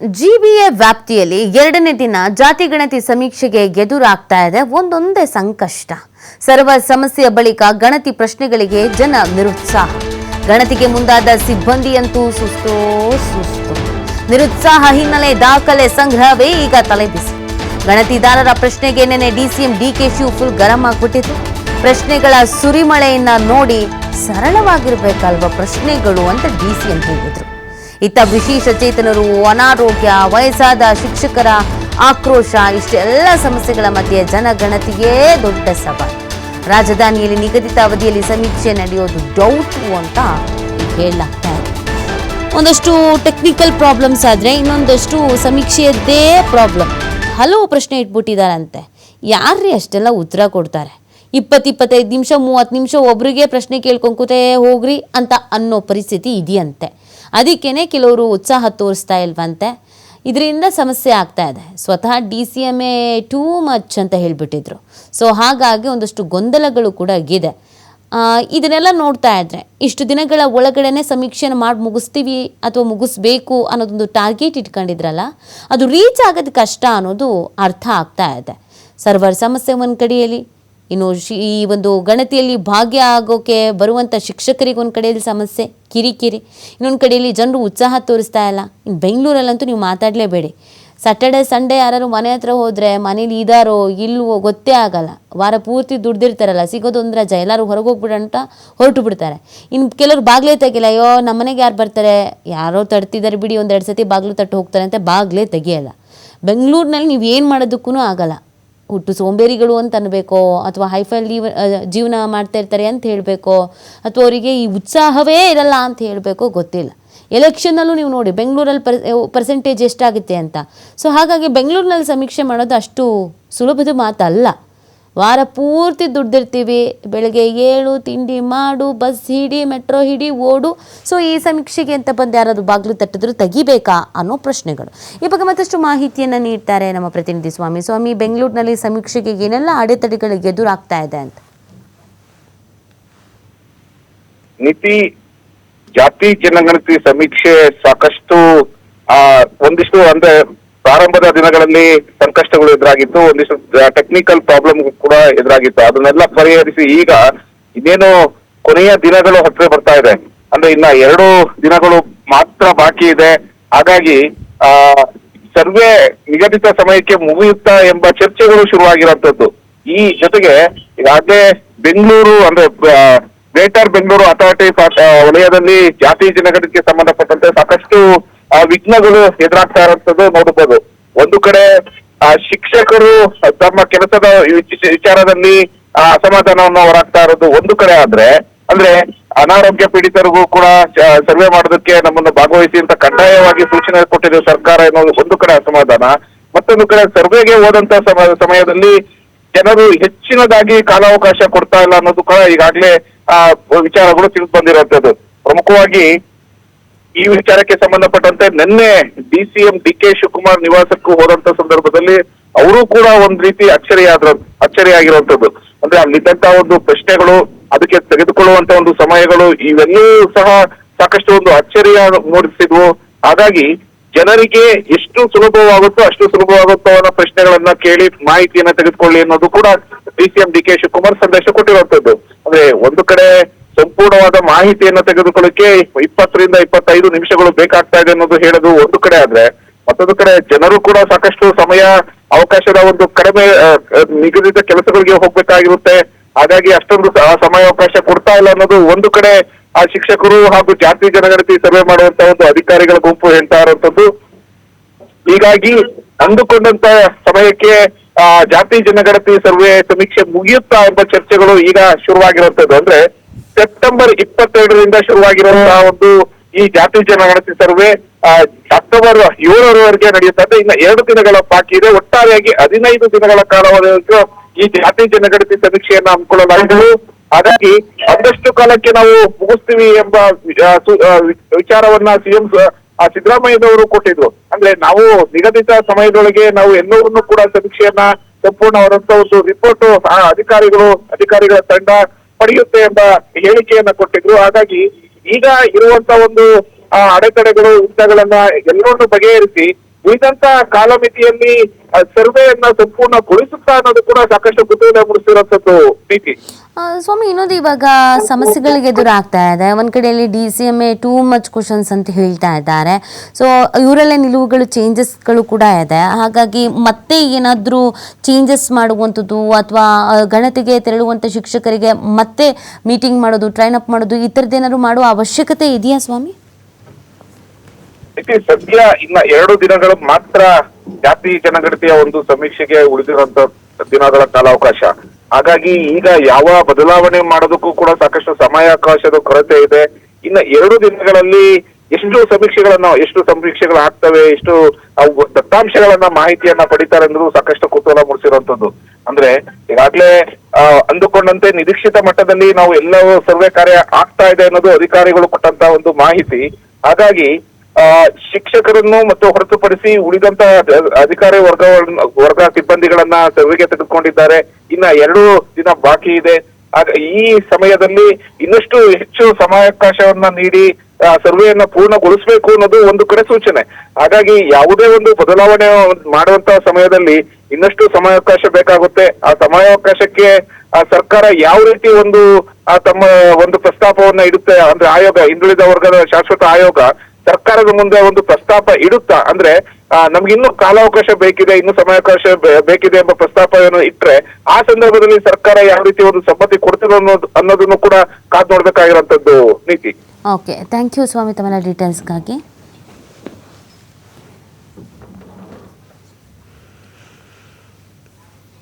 GBA ವ್ಯಾಪ್ತಿಯಲ್ಲಿ ಎರಡನೇ ದಿನ ಜಾತಿ ಗಣತಿ ಸಮೀಕ್ಷೆಗೆ ಎದುರಾಗ್ತಾ ಇದೆ. ಒಂದೊಂದೇ ಸಂಕಷ್ಟ. ಸರ್ವ ಸಮಸ್ಯೆಯ ಬಳಿಕ ಗಣತಿ ಪ್ರಶ್ನೆಗಳಿಗೆ ಜನ ನಿರುತ್ಸಾಹ. ಗಣತಿಗೆ ಮುಂದಾದ ಸಿಬ್ಬಂದಿಯಂತೂ ಸುಸ್ತೋ, ಸುಸ್ತು. ನಿರುತ್ಸಾಹ ಹಿನ್ನೆಲೆ ದಾಖಲೆ ಸಂಗ್ರಹವೇ ಈಗ ತಲೆಬಿಸಿ. ಗಣತಿದಾರರ ಪ್ರಶ್ನೆಗೆ ನೆನೆ ಡಿಸಿಎಂ ಡಿಕೆ ಶಿವ್ ಫುಲ್ ಗರಂ ಆಗ್ಬಿಟ್ಟಿತ್ತು ಪ್ರಶ್ನೆಗಳ ಸುರಿಮಳೆಯನ್ನ ನೋಡಿ ಸರಳವಾಗಿರ್ಬೇಕಲ್ವ ಪ್ರಶ್ನೆಗಳು ಅಂತ ಡಿಸಿಎಂ ಹೇಳಿದ್ರು. ಇತ್ತ ವಿಶೇಷ ಚೇತನರು ಅನಾರೋಗ್ಯ, ವಯಸ್ಸಾದ ಶಿಕ್ಷಕರ ಆಕ್ರೋಶ ಇಷ್ಟೆಲ್ಲ ಸಮಸ್ಯೆಗಳ ಮಧ್ಯೆ ಜನಗಣತಿಯೇ ದೊಡ್ಡ ಸವಾಲು. ರಾಜಧಾನಿಯಲ್ಲಿ ನಿಗದಿತ ಅವಧಿಯಲ್ಲಿ ಸಮೀಕ್ಷೆ ನಡೆಯೋದು ಡೌಟು ಅಂತ ಹೇಳಲಾಗ್ತಾ ಇದೆ. ಒಂದಷ್ಟು ಟೆಕ್ನಿಕಲ್ ಪ್ರಾಬ್ಲಮ್ಸ್ ಆದರೆ ಇನ್ನೊಂದಷ್ಟು ಸಮೀಕ್ಷೆಯದ್ದೇ ಪ್ರಾಬ್ಲಮ್ ಹಲವು ಪ್ರಶ್ನೆ ಇಟ್ಬಿಟ್ಟಿದಾರಂತೆ ಯಾರ್ರಿ ಅಷ್ಟೆಲ್ಲ ಉತ್ತರ ಕೊಡ್ತಾರೆ? ಇಪ್ಪತ್ತು ಇಪ್ಪತ್ತೈದು ನಿಮಿಷ, ಮೂವತ್ತು ನಿಮಿಷ ಒಬ್ರಿಗೆ ಪ್ರಶ್ನೆ ಕೇಳ್ಕೊಂಕುತ್ತೇ ಕೂತೇ ಹೋಗ್ರಿ ಅಂತ ಅನ್ನೋ ಪರಿಸ್ಥಿತಿ ಇದೆಯಂತೆ. ಅದಕ್ಕೇನೆ ಕೆಲವರು ಉತ್ಸಾಹ ತೋರಿಸ್ತಾ ಇಲ್ವಂತೆ. ಇದರಿಂದ ಸಮಸ್ಯೆ ಆಗ್ತಾ ಇದೆ. ಸ್ವತಃ D C M A too much ಅಂತ ಹೇಳಿಬಿಟ್ಟಿದ್ರು. ಸೊ ಹಾಗಾಗಿ ಒಂದಷ್ಟು ಗೊಂದಲಗಳು ಕೂಡ ಇದೆ ಇದನ್ನೆಲ್ಲ ನೋಡ್ತಾ ಇದ್ರೆ ಇಷ್ಟು ದಿನಗಳ ಒಳಗಡೆನೆ ಸಮೀಕ್ಷೆನ ಮಾಡಿ ಮುಗಿಸ್ತೀವಿ ಅಥವಾ ಮುಗಿಸ್ಬೇಕು ಅನ್ನೋದೊಂದು ಟಾರ್ಗೆಟ್ ಇಟ್ಕೊಂಡಿದ್ರಲ್ಲ, ಅದು ರೀಚ್ ಆಗೋದು ಕಷ್ಟ ಅನ್ನೋದು ಅರ್ಥ ಆಗ್ತಾ ಇದೆ. ಸರ್ವರ್ ಸಮಸ್ಯೆ ಒಂದು ಕಡೆಯಲ್ಲಿ ಇನ್ನು ಈ ಒಂದು ಗಣತಿಯಲ್ಲಿ ಭಾಗ್ಯ ಆಗೋಕೆ ಬರುವಂಥ ಶಿಕ್ಷಕರಿಗೆ ಒಂದು ಕಡೆಯಲ್ಲಿ ಸಮಸ್ಯೆ, ಕಿರಿಕಿರಿ. ಇನ್ನೊಂದು ಕಡೆಯಲ್ಲಿ ಜನರು ಉತ್ಸಾಹ ತೋರಿಸ್ತಾ ಇಲ್ಲ. ಇನ್ನು ಬೆಂಗಳೂರಲ್ಲಂತೂ ನೀವು ಮಾತಾಡಲೇಬೇಡಿ. ಸ್ಯಾಟರ್ಡೆ ಸಂಡೇ ಯಾರು ಮನೆ ಹತ್ರ ಹೋದರೆ, ಮನೇಲಿ ಇದಾರೋ, ಇಲ್ವೋ ಗೊತ್ತೇ ಆಗಲ್ಲ. ವಾರ ಪೂರ್ತಿ ದುಡ್ದಿರ್ತಾರಲ್ಲ, ಸಿಗೋದು ಅಂದ್ರೆ ರಜೆ ಎಲ್ಲರೂ ಹೊರಗೆ ಹೋಗ್ಬಿಡಂತ ಹೊರಟು ಬಿಡ್ತಾರೆ ಇನ್ನು ಕೆಲವರು ಬಾಗ್ಲೇ ತೆಗಿಲ್ಲ, ಅಯ್ಯೋ ನಮ್ಮ ಮನೆಗೆ ಯಾರು ಬರ್ತಾರೆ? ಯಾರೋ ತಡ್ತಿದ್ದಾರೆ ಬಿಡಿ, ಒಂದೆರಡು ಸತಿ ಬಾಗಿಲು ತಟ್ಟು ಹೋಗ್ತಾರೆ ಅಂತ ಬಾಗ್ಲೇ ತೆಗಿಯಲ್ಲ. ಬೆಂಗಳೂರಿನಲ್ಲಿ ನೀವು ಏನು ಮಾಡೋದಕ್ಕೂ ಆಗಲ್ಲ. ಹುಟ್ಟು ಸೋಂಬೇರಿಗಳು ಅಂತ ಅನ್ಬೇಕೋ, ಅಥವಾ ಹೈಫೈ ಲೀವ್ ಜೀವನ ಮಾಡ್ತಾ ಇರ್ತಾರೆ ಅಂತ ಹೇಳಬೇಕೋ, ಅಥವಾ ಅವರಿಗೆ ಈ ಉತ್ಸಾಹವೇ ಇರಲ್ಲ ಅಂತ ಹೇಳಬೇಕೋ ಗೊತ್ತಿಲ್ಲ. ಎಲೆಕ್ಷನ್ನಲ್ಲೂ ನೀವು ನೋಡಿ ಬೆಂಗಳೂರಲ್ಲಿ ಪರ್ ಪರ್ಸೆಂಟೇಜ್ ಎಷ್ಟಾಗುತ್ತೆ ಅಂತ. ಸೊ ಹಾಗಾಗಿ ಬೆಂಗಳೂರಿನಲ್ಲಿ ಸಮೀಕ್ಷೆ ಮಾಡೋದು ಅಷ್ಟು ಸುಲಭದ ಮಾತಲ್ಲ. ವಾರ ಪೂರ್ತಿ ದುಡ್ದಿರ್ತೀವಿ. ಬೆಳಗ್ಗೆ ಏಳು, ತಿಂಡಿ ಮಾಡು, ಬಸ್ ಹಿಡಿ, ಮೆಟ್ರೋ ಹಿಡಿ, ಓಡು. ಸೊ ಈ ಸಮೀಕ್ಷೆಗೆ ಅಂತ ಬಂದು ಯಾರಾದರೂ ಬಾಗಿಲು ತಟ್ಟಿದ್ರು ತೆಗಿಬೇಕಾ ಅನ್ನೋ ಪ್ರಶ್ನೆಗಳು. ಈ ಬಗ್ಗೆ ಮತ್ತಷ್ಟು ಮಾಹಿತಿಯನ್ನು ನೀಡ್ತಾರೆ ನಮ್ಮ ಪ್ರತಿನಿಧಿ ಸ್ವಾಮಿ. ಸ್ವಾಮಿ, ಬೆಂಗಳೂರಿನಲ್ಲಿ ಸಮೀಕ್ಷೆಗೆ ಏನೆಲ್ಲ ಅಡೆತಡೆಗಳು ಎದುರಾಗ್ತಾ ಇದೆ ಅಂತ? ನೀತಿ, ಜಾತಿ ಜನಗಣತಿ ಸಮೀಕ್ಷೆ ಸಾಕಷ್ಟು ಒಂದಿಷ್ಟು ಅಂದ್ರೆ ಪ್ರಾರಂಭದ ದಿನಗಳಲ್ಲಿ ಸಂಕಷ್ಟಗಳು ಎದುರಾಗಿತ್ತು. ಒಂದಿಷ್ಟು ಟೆಕ್ನಿಕಲ್ ಪ್ರಾಬ್ಲಮ್ ಕೂಡ ಎದುರಾಗಿತ್ತು. ಅದನ್ನೆಲ್ಲ ಪರಿಹರಿಸಿ ಈಗ ಇನ್ನೇನು ಕೊನೆಯ ದಿನಗಳು ಹತ್ತಿರ ಬರ್ತಾ ಇದೆ. ಅಂದ್ರೆ ಇನ್ನ ಎರಡು ದಿನಗಳು ಮಾತ್ರ ಬಾಕಿ ಇದೆ. ಹಾಗಾಗಿ, ಆ, ಸರ್ವೆ ನಿಗದಿತ ಸಮಯಕ್ಕೆ ಮುಗಿಯುತ್ತಾ ಎಂಬ ಚರ್ಚೆಗಳು ಶುರುವಾಗಿರುವಂತದ್ದು. ಈ ಜೊತೆಗೆ ಈಗಾಗಲೇ ಬೆಂಗಳೂರು, ಅಂದ್ರೆ ಗ್ರೇಟರ್ ಬೆಂಗಳೂರು ಅಥಾರಿಟಿ ವಲಯದಲ್ಲಿ ಜಾತಿ ಜನಗಣತಿಗೆ ಸಂಬಂಧಪಟ್ಟಂತೆ ಸಾಕಷ್ಟು ವಿಘ್ನಗಳು ಎದುರಾಗ್ತಾ ಇರುವಂತದ್ದು ನೋಡಬಹುದು ಒಂದು ಕಡೆ ಆ, ಶಿಕ್ಷಕರು ತಮ್ಮ ಕೆಲಸದ ವಿಚಾರದಲ್ಲಿ ಆ, ಅಸಮಾಧಾನವನ್ನು ಹೊರಾಗ್ತಾ ಇರೋದು ಒಂದು ಕಡೆ ಆದ್ರೆ ಅಂದ್ರೆ ಅನಾರೋಗ್ಯ ಪೀಡಿತರಿಗೂ ಕೂಡ ಸರ್ವೆ ಮಾಡೋದಕ್ಕೆ ನಮ್ಮನ್ನು ಭಾಗವಹಿಸಿ ಅಂತ ಕಡ್ಡಾಯವಾಗಿ ಸೂಚನೆ ಕೊಟ್ಟಿದೆ ಸರ್ಕಾರ ಎನ್ನುವುದು ಒಂದು ಕಡೆ ಅಸಮಾಧಾನ. ಮತ್ತೊಂದು ಕಡೆ ಸರ್ವೆಗೆ ಹೋದಂತ ಸಮ- ಸಮಯದಲ್ಲಿ ಜನರು ಹೆಚ್ಚಿನದಾಗಿ ಕಾಲಾವಕಾಶ ಕೊಡ್ತಾ ಇಲ್ಲ ಅನ್ನೋದು ಕೂಡ ಈಗಾಗಲೇ ಆ ವಿಚಾರಗಳು ತಿಳಿದು ಬಂದಿರುವಂತದ್ದು. ಪ್ರಮುಖವಾಗಿ ಈ ವಿಚಾರಕ್ಕೆ ಸಂಬಂಧಪಟ್ಟಂತೆ ನಿನ್ನೆ D C M D K Shivakumar ನಿವಾಸಕ್ಕೂ ಹೋದಂತ ಸಂದರ್ಭದಲ್ಲಿ ಅವರು ಕೂಡ ಒಂದ್ ರೀತಿ ಅಚ್ಚರಿಯಾದ್ರ ಅಚ್ಚರಿಯಾಗಿರುವಂತದ್ದು. ಅಂದ್ರೆ ಅಲ್ಲಿದ್ದಂತ ಒಂದು ಪ್ರಶ್ನೆಗಳು, ಅದಕ್ಕೆ ತೆಗೆದುಕೊಳ್ಳುವಂತ ಒಂದು ಸಮಯಗಳು, ಇವೆಲ್ಲವೂ ಸಹ ಸಾಕಷ್ಟು ಒಂದು ಅಚ್ಚರಿಯ ಮೂಡಿಸಿದ್ವು. ಹಾಗಾಗಿ ಜನರಿಗೆ ಎಷ್ಟು ಸುಲಭವಾಗುತ್ತೋ ಅಷ್ಟು ಸುಲಭವಾಗುತ್ತೋ ಅನ್ನೋ ಪ್ರಶ್ನೆಗಳನ್ನ ಕೇಳಿ ಮಾಹಿತಿಯನ್ನ ತೆಗೆದುಕೊಳ್ಳಿ ಅನ್ನೋದು ಕೂಡ D C M D K Shivakumar ಸಂದೇಶ ಕೊಟ್ಟಿರುವಂತದ್ದು. ಅಂದ್ರೆ ಒಂದು ಕಡೆ ಸಂಪೂರ್ಣವಾದ ಮಾಹಿತಿಯನ್ನ ತೆಗೆದುಕೊಳ್ಳಕ್ಕೆ ಇಪ್ಪತ್ತರಿಂದ ಇಪ್ಪತ್ತೈದು ನಿಮಿಷಗಳು ಬೇಕಾಗ್ತಾ ಇದೆ ಅನ್ನೋದು ಹೇಳೋದು ಒಂದು ಕಡೆ ಆದ್ರೆ ಮತ್ತೊಂದು ಕಡೆ ಜನರು ಕೂಡ ಸಾಕಷ್ಟು ಸಮಯ ಅವಕಾಶದ ಒಂದು ಕಡಿಮೆ ನಿಗದಿತ ಕೆಲಸಗಳಿಗೆ ಹೋಗ್ಬೇಕಾಗಿರುತ್ತೆ. ಹಾಗಾಗಿ ಅಷ್ಟೊಂದು ಸಮಯ ಸಮಯಾವಕಾಶ ಕೊಡ್ತಾ ಇಲ್ಲ ಅನ್ನೋದು ಒಂದು ಕಡೆ ಆ ಶಿಕ್ಷಕರು ಹಾಗೂ ಜಾತಿ ಜನಗಣತಿ ಸರ್ವೆ ಮಾಡುವಂತ ಒಂದು ಅಧಿಕಾರಿಗಳ ಗುಂಪು ಹೇಳ್ತಾ ಇರುವಂತದ್ದು. ಹೀಗಾಗಿ ಅಂದುಕೊಂಡಂತ ಸಮಯಕ್ಕೆ ಆ, ಜಾತಿ ಜನಗಣತಿ ಸರ್ವೆ ಸಮೀಕ್ಷೆ ಮುಗಿಯುತ್ತಾ ಎಂಬ ಚರ್ಚೆಗಳು ಈಗ ಶುರುವಾಗಿರುವಂತದ್ದು. ಅಂದ್ರೆ ಸೆಪ್ಟೆಂಬರ್ ಇಪ್ಪತ್ತೆರಡರಿಂದ ಶುರುವಾಗಿರುವಂತಹ ಒಂದು ಈ ಜಾತಿ ಜನಗಣತಿ ಸರ್ವೆ ಅಕ್ಟೋಬರ್ ಏಳರವರೆಗೆ ನಡೆಯುತ್ತದೆ ಇನ್ನು ಎರಡು ದಿನಗಳ ಬಾಕಿ ಇದೆ. ಒಟ್ಟಾರೆಯಾಗಿ ಹದಿನೈದು ದಿನಗಳ ಕಾಲವರೆಗೂ ಈ ಜಾತಿ ಜನಗಣತಿ ಸಮೀಕ್ಷೆಯನ್ನ ಹಮ್ಮಿಕೊಳ್ಳಲಾಗಿದ್ದು ಹಾಗಾಗಿ ಅದಷ್ಟು ಕಾಲಕ್ಕೆ ನಾವು ಮುಗಿಸ್ತೀವಿ ಎಂಬ ವಿಚಾರವನ್ನ ಸಿಎಂ ಆ, ಸಿದ್ದರಾಮಯ್ಯನವರು ಕೊಟ್ಟಿದ್ರು. ಅಂದ್ರೆ ನಾವು ನಿಗದಿತ ಸಮಯದೊಳಗೆ ನಾವು ಎಲ್ಲವನ್ನೂ ಕೂಡ ಸಮೀಕ್ಷೆಯನ್ನ ಸಂಪೂರ್ಣವಾದಂತ ಒಂದು ರಿಪೋರ್ಟ್ ಅಧಿಕಾರಿಗಳು, ಅಧಿಕಾರಿಗಳ ತಂಡ ಪಡೆಯುತ್ತೆ ಎಂಬ ಹೇಳಿಕೆಯನ್ನ ಕೊಟ್ಟಿದ್ರು. ಹಾಗಾಗಿ ಈಗ ಇರುವಂತ ಒಂದು ಅಡೆತಡೆಗಳು ಇಂಥಗಳನ್ನ ಎಲ್ಲವನ್ನು ಬಗೆಹರಿಸಿ ಉಳಿದಂತ ಕಾಲಮಿತಿಯಲ್ಲಿ ಸರ್ವೆಯನ್ನ ಸಂಪೂರ್ಣಗೊಳಿಸುತ್ತಾ ಅನ್ನೋದು ಕೂಡ ಸಾಕಷ್ಟು ಕುತೂಹಲ ಮೂಡಿಸಿರುವಂತದ್ದು ಪ್ರೀತಿ. ಸ್ವಾಮಿ, ಇನ್ನೊಂದು ಇವಾಗ ಸಮಸ್ಯೆಗಳಿಗೆ ಎದುರಾಗ್ತಾ ಇದೆ. ಒಂದ್ ಕಡೆಯಲ್ಲಿ D C M A too much questions ಅಂತ ಹೇಳ್ತಾ ಇದ್ದಾರೆ. ಸೊ ಇವರಲ್ಲೇ ನಿಲುವುಗಳು ಚೇಂಜಸ್ಗಳು ಕೂಡ ಇದೆ. ಹಾಗಾಗಿ ಮತ್ತೆ ಏನಾದರೂ ಚೇಂಜಸ್ ಮಾಡುವಂಥದ್ದು ಅಥವಾ ಗಣತಿಗೆ ತೆರಳುವಂಥ ಶಿಕ್ಷಕರಿಗೆ ಮತ್ತೆ ಮೀಟಿಂಗ್ ಮಾಡೋದು ಟ್ರೈನ್ ಅಪ್ ಮಾಡೋದು, ಈ ಥರದ್ದೇನಾದ್ರು ಮಾಡುವ ಅವಶ್ಯಕತೆ ಇದೆಯಾ ಸ್ವಾಮಿ? ಸದ್ಯ ಇನ್ನ ಎರಡು ದಿನಗಳು ಮಾತ್ರ ಜಾತಿ, ಜನಗಣತಿಯ ಒಂದು ಸಮೀಕ್ಷೆಗೆ ಉಳಿದಿರುವಂತ ದಿನಗಳ ಕಾಲಾವಕಾಶ. ಹಾಗಾಗಿ ಈಗ ಯಾವ ಬದಲಾವಣೆ ಮಾಡೋದಕ್ಕೂ ಕೂಡ ಸಾಕಷ್ಟು ಸಮಯಾವಕಾಶದ ಕೊರತೆ ಇದೆ. ಇನ್ನ ಎರಡು ದಿನಗಳಲ್ಲಿ ಎಷ್ಟು ಸಮೀಕ್ಷೆಗಳನ್ನ, ಎಷ್ಟು ಸಮೀಕ್ಷೆಗಳು ಆಗ್ತವೆ, ಎಷ್ಟು ದತ್ತಾಂಶಗಳನ್ನ ಮಾಹಿತಿಯನ್ನ ಪಡಿತಾರೆ ಅನ್ನೋದು ಸಾಕಷ್ಟು ಕುತೂಹಲ ಮೂಡಿಸಿರುವಂತದ್ದು ಅಂದ್ರೆ ಈಗಾಗಲೇ ಅಂದುಕೊಂಡಂತೆ ನಿರೀಕ್ಷಿತ ಮಟ್ಟದಲ್ಲಿ ನಾವು ಎಲ್ಲವೂ ಸರ್ವೆ ಕಾರ್ಯ ಆಗ್ತಾ ಇದೆ ಅನ್ನೋದು ಅಧಿಕಾರಿಗಳು ಕೊಟ್ಟಂತ ಒಂದು ಮಾಹಿತಿ. ಹಾಗಾಗಿ ಶಿಕ್ಷಕರನ್ನು ಮತ್ತು ಹೊರತುಪಡಿಸಿ ಉಳಿದಂತ ಅಧ- ಅಧಿಕಾರಿ ವರ್ಗ ವರ್ಗ ಸಿಬ್ಬಂದಿಗಳನ್ನ ಸರ್ವೆಗೆ ತೆಗೆದುಕೊಂಡಿದ್ದಾರೆ. ಇನ್ನ ಎರಡು ದಿನ ಬಾಕಿ ಇದೆ. ಈ ಸಮಯದಲ್ಲಿ ಇನ್ನಷ್ಟು ಹೆಚ್ಚು ಸಮಯಾವಕಾಶವನ್ನ ನೀಡಿ ಸರ್ವೆಯನ್ನ ಪೂರ್ಣಗೊಳಿಸಬೇಕು ಅನ್ನೋದು ಒಂದು ಕಡೆ ಸೂಚನೆ. ಹಾಗಾಗಿ ಯಾವುದೇ ಒಂದು ಬದಲಾವಣೆ ಮಾಡುವಂತ ಸಮಯದಲ್ಲಿ ಇನ್ನಷ್ಟು ಸಮಯಾವಕಾಶ ಬೇಕಾಗುತ್ತೆ. ಆ ಸಮಯಾವಕಾಶಕ್ಕೆ, ಆ ಸರ್ಕಾರ ಯಾವ ರೀತಿ ಒಂದು ತಮ್ಮ ಒಂದು ಪ್ರಸ್ತಾಪವನ್ನ ಇಡುತ್ತೆ, ಅಂದ್ರೆ ಆಯೋಗ, ಹಿಂದುಳಿದ ವರ್ಗದ ಶಾಶ್ವತ ಆಯೋಗ ಸರ್ಕಾರದ ಮುಂದೆ ಒಂದು ಪ್ರಸ್ತಾಪ ಇಡುತ್ತಾ, ಅಂದ್ರೆ ನಮ್ಗೆ ಇನ್ನೂ ಕಾಲಾವಕಾಶ ಬೇಕಿದೆ, ಇನ್ನು ಸಮಯಾವಕಾಶ ಬೇಕಿದೆ ಎಂಬ ಪ್ರಸ್ತಾಪವನ್ನು ಇಟ್ರೆ, ಆ ಸಂದರ್ಭದಲ್ಲಿ ಸರ್ಕಾರ ಯಾವ ರೀತಿ ಒಂದು ಸಮ್ಮತಿ ಕೊಡ್ತಿರೋ ಅನ್ನೋದು, ಅನ್ನೋದನ್ನು ಕೂಡ ಕಾದ್ ನೋಡ್ಬೇಕಾಗಿರುವಂತದ್ದು ನೀತಿ. ಓಕೆ ಥ್ಯಾಂಕ್ ಯು ಸ್ವಾಮಿ ತಮ್ಮ ಡೀಟೇಲ್ಸ್ಗಾಗಿ